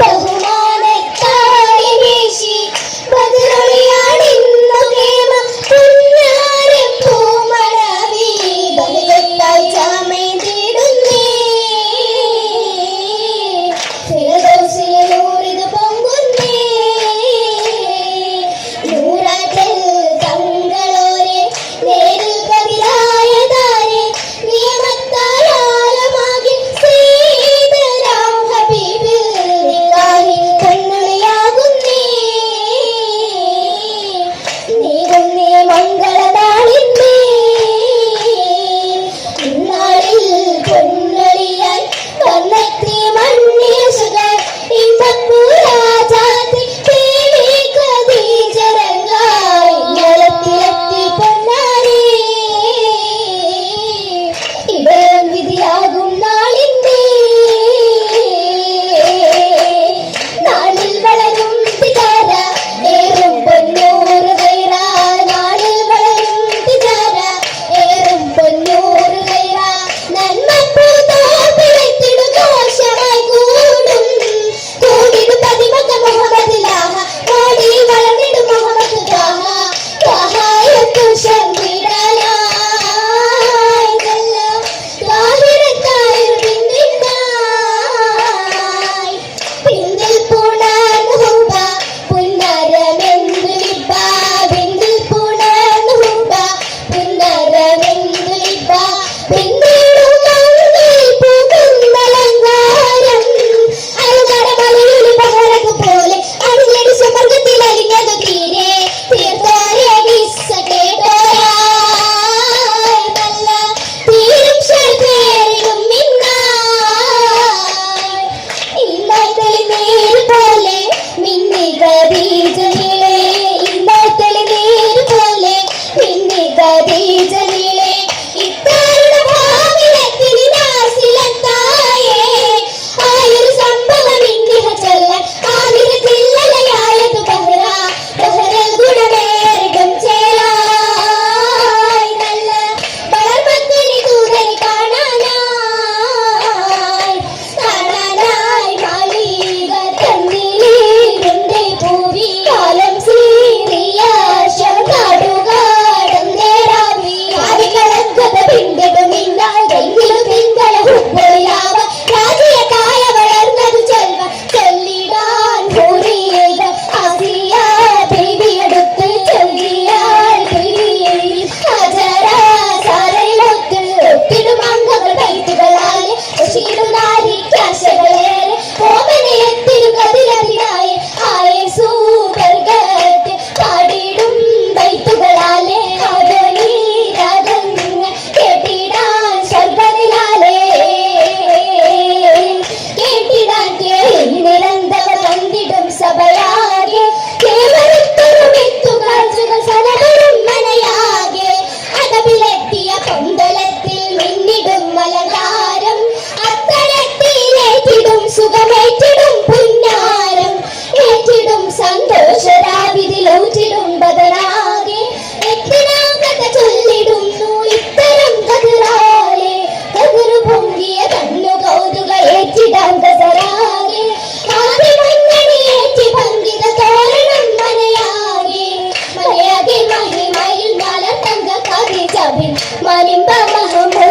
বহুমা ഒന്നിടുമ്പതരാകെ എത്തിനാം കഥ ചൊല്ലിടുന്നു ഇത്തരം കതിരാലെ. കതിരു പൊങ്കിയ കണ്ണു കൗതുക ഏറ്റിടാം കസരാകെ ആദ്യ മണ്ണണി ഏറ്റി പങ്കിത തങ്ക കവി ചവിൽ മലിമ്പ മഹമ്മ